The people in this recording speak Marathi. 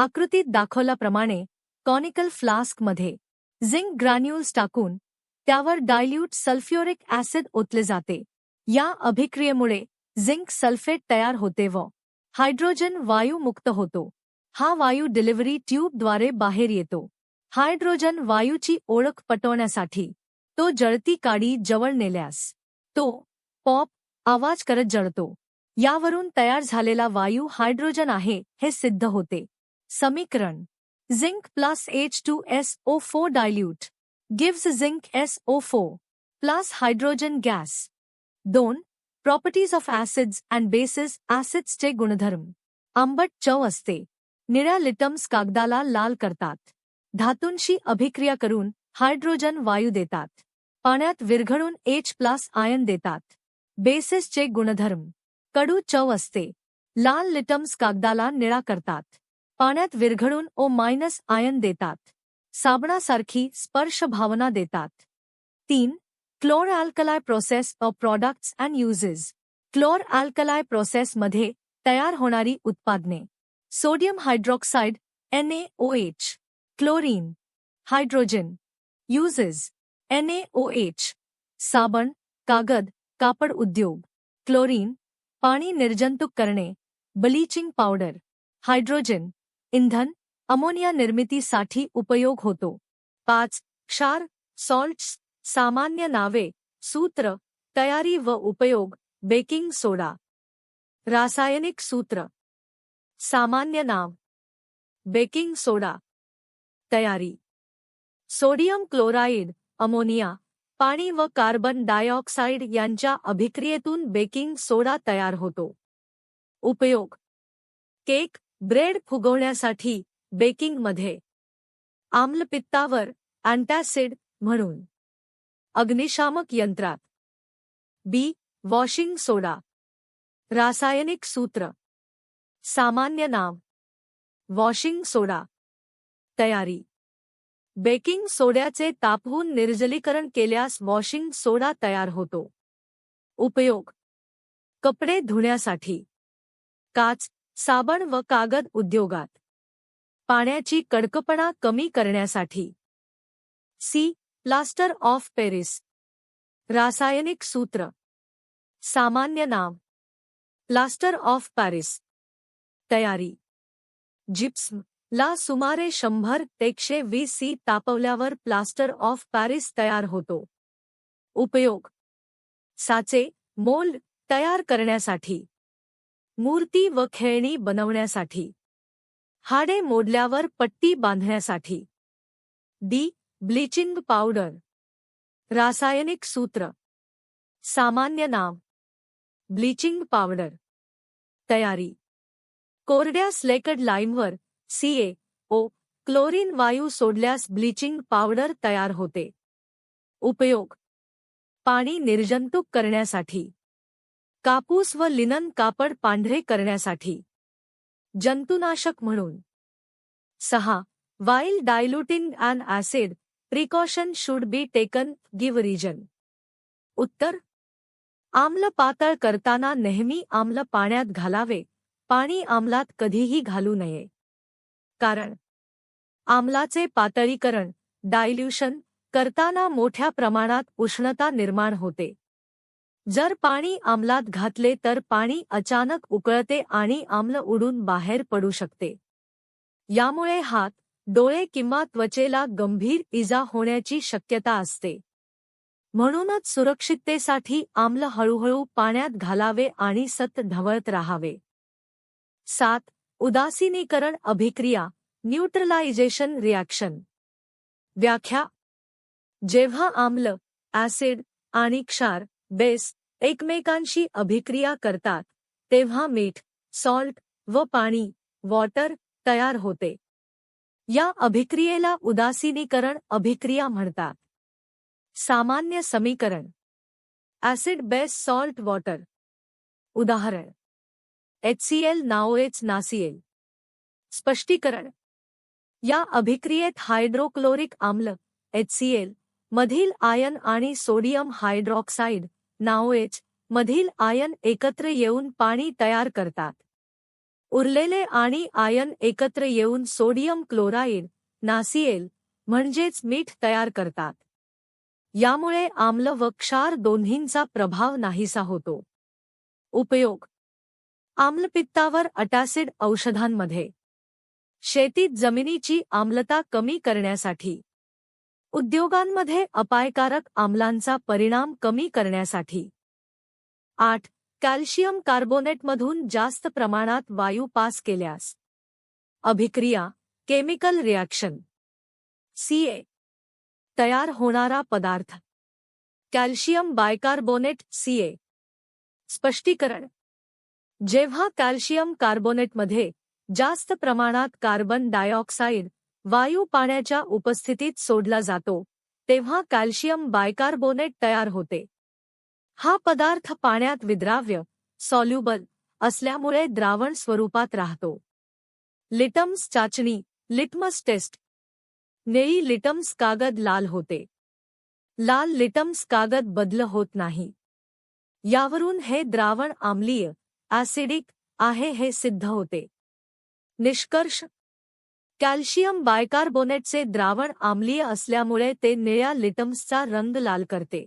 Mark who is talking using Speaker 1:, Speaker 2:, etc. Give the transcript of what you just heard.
Speaker 1: आकृतीत दाखवल्याप्रमाणे कॉनिकल फ्लास्कमध्ये झिंक ग्रॅन्युल्स टाकून त्यावर डायल्यूट सल्फ्युरिक ॲसिड ओतले जाते. या अभिक्रियेमुळे झिंक सल्फेट तयार होते व हायड्रोजन वायू मुक्त होतो. हा वायू डिलिव्हरी ट्यूबद्वारे बाहेर येतो. हायड्रोजन वायूची ओळख पटवण्यासाठी तो जळती काडी जवळ नेल्यास तो पॉप आवाज करत जळतो. यावरून तयार झालेला वायू हायड्रोजन आहे हे सिद्ध होते. समीकरण. Zinc plus H two S O four dilute gives zinc S O four plus hydrogen gas दोन properties of acids and bases ॲसिड्सचे गुणधर्म. आंबट चव असते. निळ्या लिटम्स कागदाला लाल करतात. धातूंशी अभिक्रिया करून हायड्रोजन वायू देतात. पाण्यात विरघळून एच प्लस आयन देतात. बेसिसचे गुणधर्म. कडू चव असते. लाल लिटम्स कागदाला निळा करतात. पाण्यात विरघळून ओ मायनस आयन देतात. साबणासारखी स्पर्श भावना देतात. तीन chlor alkali process of products and uses. Chlor alkali प्रोसेसमध्ये तयार होणारी उत्पादने. Sodium hydroxide NaOH chlorine. Hydrogen. Uses. NaOH साबण, कागद, कापड उद्योग. क्लोरीन. पाणी निर्जंतुक करणे. Bleaching powder. हायड्रोजन. इंधन अमोनिया निर्मितीसाठी उपयोग होतो. पाच क्षार सॉल्ट्स सामान्य नावे सूत्र तयारी व उपयोग बेकिंग सोडा. रासायनिक सूत्र. सामान्य नाव. बेकिंग सोडा. तयारी. सोडियम क्लोराईड अमोनिया पाणी व कार्बन डायऑक्साईड यांच्या अभिक्रियेतून बेकिंग सोडा तयार होतो. उपयोग. केक ब्रेड फुगवण्यासाठी बेकिंगमध्ये आम्लपित्तावर अँटॅसिड म्हणून अग्निशामक यंत्रात. बी. Washing soda. रासायनिक सूत्र. सामान्य नाव वॉशिंग सोडा. तयारी. बेकिंग सोड्याचे तापवून निर्जलीकरण केल्यास वॉशिंग सोडा तयार होतो. उपयोग. कपडे धुण्यासाठी. काच. साबण व कागद उद्योगात. पाण्याची कडकपणा कमी करण्यासाठी. सी. Plaster of Paris. रासायनिक सूत्र. सामान्य नाव. Plaster of Paris. तयारी. जिप्सम. ला सुमारे शंभर एकशे वीस सी तापवल्यावर प्लास्टर ऑफ पॅरिस तयार होतो. उपयोग. साचे मोल्ड तयार करण्यासाठी. मूर्ती व खेळणी बनवण्यासाठी. हाडे मोडल्यावर पट्टी बांधण्यासाठी. डी. Bleaching powder. रासायनिक सूत्र. सामान्य नाव ब्लीचिंग पावडर. तयारी. कोरड्या स्लेकड लाईमवर सीए ओ क्लोरीन वायू सोडल्यास ब्लीचिंग पावडर तयार होते. उपयोग. पाणी निर्जंतुक करण्यासाठी. कापूस व लिनन कापड पांढरे करण्यासाठी. जंतुनाशक म्हणून. सहा. While diluting and acid precaution should be taken give reason उत्तर. आम्ल पातळ करताना नेहमी आम्ल पाण्यात घालावे पाणी आम्लात कधीही घालू नये. कारण. आम्लाचे पातळीकरण डायल्युशन करताना मोठ्या प्रमाणात उष्णता निर्माण होते. जर पाणी आम्लात घातले तर पाणी अचानक उकळते आणि आम्ल उडून बाहेर पडू शकते. यामुळे हात डोळे किंवा त्वचेला गंभीर इजा होण्याची शक्यता असते. म्हणूनच सुरक्षिततेसाठी आम्ल हळूहळू पाण्यात घालावे आणि सत ढवळत राहावे. सात उदासीनीकरण अभिक्रिया न्यूट्रलायझेशन रिॲक्शन. व्याख्या. जेव्हा आम्ल ॲसिड आणि क्षार बेस एकमेकांशी अभिक्रिया करतात तेव्हा मीठ सॉल्ट व पाणी वॉटर तयार होते. या अभिक्रियेला उदासीनीकरण अभिक्रिया म्हणतात. सामान्य समीकरण. ॲसिड बेस सॉल्ट वॉटर उदाहरण. HCl NaOH NaCl. स्पष्टीकरण. या अभिक्रियेत हायड्रोक्लोरिक आम्ल एचसीएल मधील आयन आणि सोडियम हायड्रॉक्साईड नाओएच मधील आयन एकत्र येऊन पाणी तयार करतात. उरलेले आणि आयन एकत्र येऊन सोडियम क्लोराईड नासिएल म्हणजेच मीठ तयार करतात. यामुळे आम्ल व क्षार दोन्हींचा प्रभाव नाहीसा होतो. उपयोग. आम्लपित्तावर अटॅसिड औषधांमध्ये. शेतीत जमिनीची आम्लता कमी करण्यासाठी. उद्योगांमध्ये अपायकारक आम्लांचा परिणाम कमी करण्यासाठी. आठ. कॅल्शियम कार्बोनेटमधून जास्त प्रमाणात वायू पास केल्यास. अभिक्रिया केमिकल रिॲक्शन. सीए तयार होणारा पदार्थ. कॅल्शियम बायकार्बोनेट सीए स्पष्टीकरण. जेव्हा कॅल्शियम कार्बोनेटमध्ये जास्त प्रमाणात कार्बन डायऑक्साईड वायू पाण्याच्या उपस्थितीत सोडला जातो तेव्हा कॅल्शियम बायकार्बोनेट तयार होते. हा पदार्थ पाण्यात विद्राव्य सॉल्युबल असल्यामुळे द्रावण स्वरूपात राहतो. लिटम्स चाचणी लिटमस टेस्ट. नेई लिटम्स कागद लाल होते. लाल लिटम्स कागद बदल होत नाही. यावरून हे द्रावण आम्लीय ॲसिडिक आहे हे सिद्ध होते. निष्कर्ष कॅल्शियम बायकार्बोनेटचे द्रावण आम्लीय असल्यामुळे ते निळ्या लिटम्सचा रंग लाल करते.